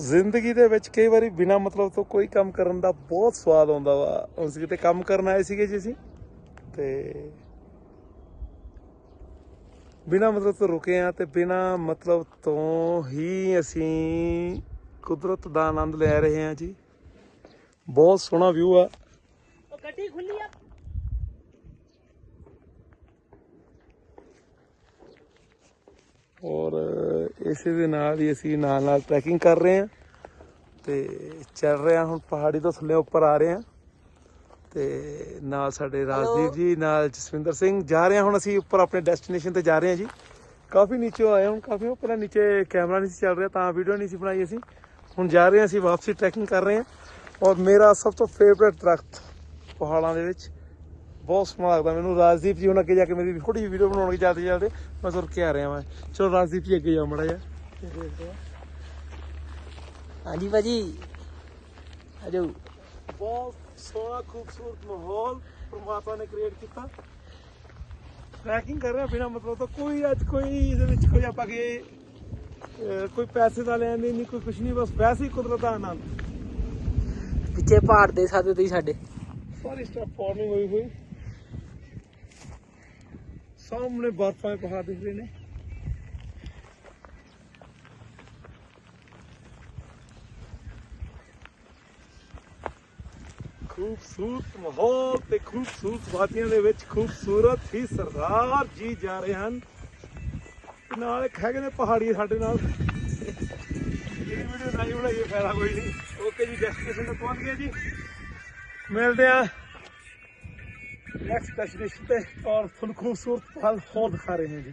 ਜ਼ਿੰਦਗੀ ਦੇ ਵਿੱਚ ਕਈ ਵਾਰੀ ਬਿਨਾ ਮਤਲਬ ਤੋਂ ਕੋਈ ਕੰਮ ਕਰਨ ਦਾ ਬਹੁਤ ਸਵਾਦ ਆਉਂਦਾ ਵਾ। ਅਸੀਂ ਕਿਤੇ ਕੰਮ ਕਰਨ ਆਏ ਸੀਗੇ ਜੀ ਅਸੀਂ ਤੇ ਬਿਨਾ ਮਤਲਬ ਤੋਂ ਰੁਕੇ ਆ ਤੇ ਬਿਨਾ ਮਤਲਬ ਤੋਂ ਹੀ ਅਸੀਂ ਕੁਦਰਤ ਦਾ ਆਨੰਦ ਲੈ ਰਹੇ ਹਾਂ ਜੀ। ਬਹੁਤ ਸੋਹਣਾ ਵਿਊ ਆ। ਉਹ ਗੱਡੀ ਖੁੱਲੀ ਆ। ਔਰ ਇਸੇ ਦੇ ਨਾਲ ਹੀ ਅਸੀਂ ਨਾਲ ਨਾਲ ਟਰੈਕਿੰਗ ਕਰ ਰਹੇ ਹਾਂ ਤੇ ਚੱਲ ਰਹੇ ਹਾਂ ਹੁਣ ਪਹਾੜੀ ਤੋਂ ਥੱਲੇ ਉੱਪਰ ਆ ਰਹੇ ਹਾਂ ਤੇ ਨਾਲ ਸਾਡੇ ਰਾਜਦੀਪ ਜੀ ਨਾਲ ਜਸਵਿੰਦਰ ਸਿੰਘ ਜਾ ਰਹੇ ਹਾਂ ਹੁਣ ਅਸੀਂ ਉੱਪਰ ਆਪਣੇ ਡੈਸਟੀਨੇਸ਼ਨ ਤੇ ਜਾ ਰਹੇ ਹਾਂ ਜੀ। ਕਾਫੀ ਨੀਚੇ ਆਏ ਹੁਣ ਕਾਫੀ ਉੱਪਰ ਨੀਚੇ ਕੈਮਰਾ ਨਹੀਂ ਸੀ ਚੱਲ ਰਿਹਾ ਤਾਂ ਵੀਡੀਓ ਨਹੀਂ ਸੀ ਬਣਾਈ ਅਸੀਂ। ਹੁਣ ਜਾ ਰਹੇ ਹਾਂ ਅਸੀਂ ਵਾਪਸੀ ਟਰੈਕਿੰਗ ਕਰ ਰਹੇ ਹਾਂ ਔਰ ਮੇਰਾ ਸਭ ਤੋਂ ਫੇਵਰੇਟ ਦਰਖਤ ਪਹਾੜਾਂ ਦੇ ਵਿੱਚ ਬਹੁਤ ਸੋਹਣਾ ਲੱਗਦਾ ਮੈਨੂੰ ਰਾਜਦੀਪ ਜੀ ਹੁਣ ਅੱਗੇ ਜਾ ਕੇ ਮੇਰੀ ਥੋੜੀ ਜਿਹੀ ਵੀਡੀਓ ਬਣਾਉਣਗੇ ਚੱਲਦੇ ਚੱਲਦੇ ਮੈਂ ਤੁਰ ਕੇ ਆ ਰਿਹਾ ਮੈਂ ਚਲੋ ਰਾਜਦੀਪ ਜੀ ਅੱਗੇ ਜਾਓ ਮੜਾ ਜਾ ਹਾਂਜੀ ਭਾਜੀ। ਆਜੋ। ਬਹੁਤ ਸੋਹਣਾ ਖੂਬਸੂਰਤ ਮਾਹੌਲ ਪ੍ਰਮਾਤਮਾ ਨੇ ਕ੍ਰੀਏਟ ਕੀਤਾ। ਟਰੈਕਿੰਗ ਕਰ ਰਿਹਾ ਬਿਨਾ ਮਤਲਬ ਤੋਂ। ਕੋਈ ਅੱਜ ਕੋਈ ਇਹਦੇ ਵਿੱਚ ਕੋਈ ਆਪਾਂ ਕਿ ਕੋਈ ਪੈਸੇ ਦਾ ਲੈਣ ਨਹੀਂ ਕੋਈ ਕੁਝ ਨਹੀਂ ਬਸ ਵੈਸੇ ਹੀ ਕੁਦਰਤ ਦਾ ਆਨੰਦ। ਪਿੱਛੇ ਪਹਾੜ ਦੇ ਸਕਦੇ ਤੁਸੀਂ ਸਾਡੇ। ਸਾਰੀ ਸਟੈਪ ਫਾਰਮਿੰਗ ਹੋਈ ਹੋਈ। ਸਾਹਮਣੇ ਬਰਫਾਂ ਦੇ ਪਹਾੜ ਦਿਖ ਰਹੇ ਨੇ। ਖੂਬਸੂਰਤ ਮਾਹੌਲ ਤੇ ਖੂਬਸੂਰਤ ਵਾਦੀਆਂ ਦੇ ਵਿੱਚ ਖੂਬਸੂਰਤ ਹੀ ਸਰਦਾਰ ਜੀ ਜਾ ਰਹੇ ਹਨ। ਨਾਲ ਇੱਕ ਹੈਗੇ ਨੇ ਪਹਾੜੀ ਸਾਡੇ ਨਾਲ। ਇਹ ਵੀਡੀਓ ਨਹੀਂ ਬਣਾਈਏ ਫਾਇਦਾ ਕੋਈ ਨਹੀਂ। ਓਕੇ ਜੀ ਡੈਸਟੀਨੇਸ਼ਨ ਤੇ ਪਹੁੰਚ ਗਏ ਜੀ। ਮਿਲਦੇ ਆ ਨੈਕਸਟ ਡੈਸਟੀਨੇਸ਼ਨ ਤੇ ਔਰ ਤੁਹਾਨੂੰ ਖੂਬਸੂਰਤ ਪਲ ਹੋਰ ਦਿਖਾ ਰਹੇ ਹਾਂ ਜੀ